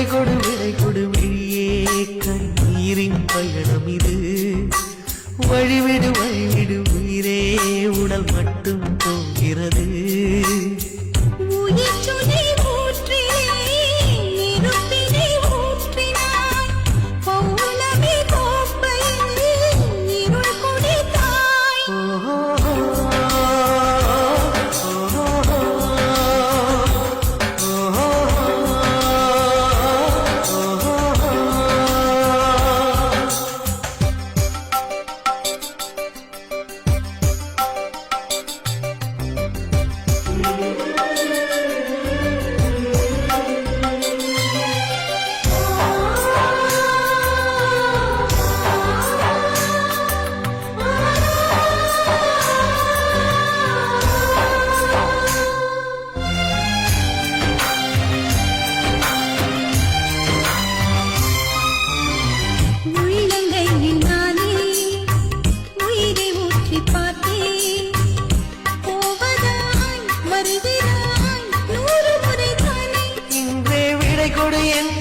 விதை கொடு விதை கொடு விழியே கண்ணீரின் பயணம் இது. வழிவிடு வழிவிடு உயிரே. உடல் மட்டும் போகிறது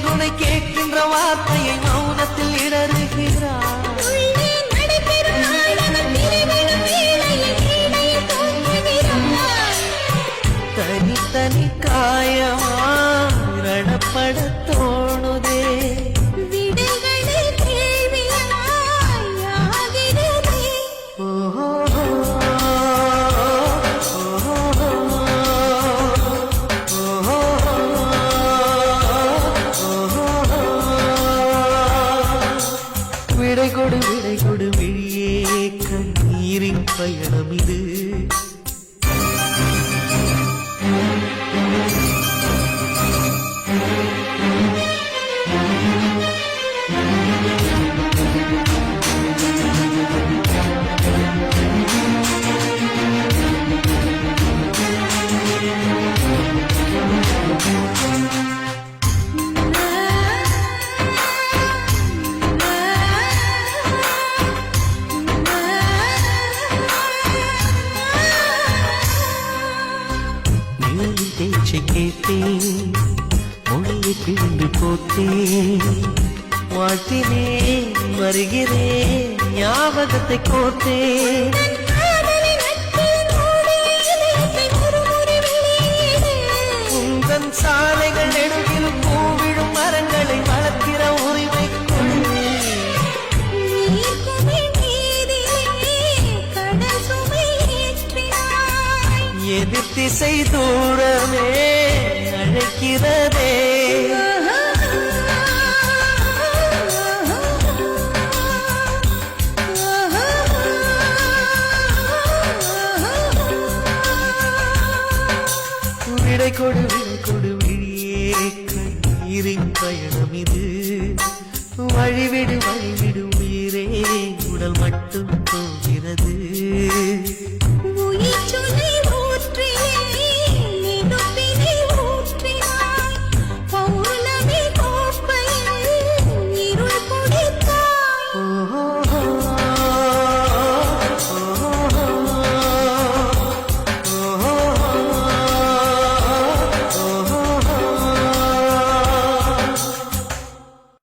துணை கேட்கின்ற வார்த்தையை விடை கொடு விடை கொடு விழியே கண்ணீரின் பயணம் இது. பேச்சு கேட்டேன். மொழியை பிழிந்து போத்தேன் வாழ்த்தினேன் வருகிறேன் ஞாபகத்தை கோர்த்தேன். சாலைகள் நெடுகிலும் பூவிடும் மரங்கள் ஏற்றினாய் திசை தூரமே அழைக்கிறதே. விடை கொடு விடை கொடு விழியே கண்ணீரின் பயணம் இது. வழிவிடு வழிவிடு உயிரே உடல் மட்டும் போகிறது.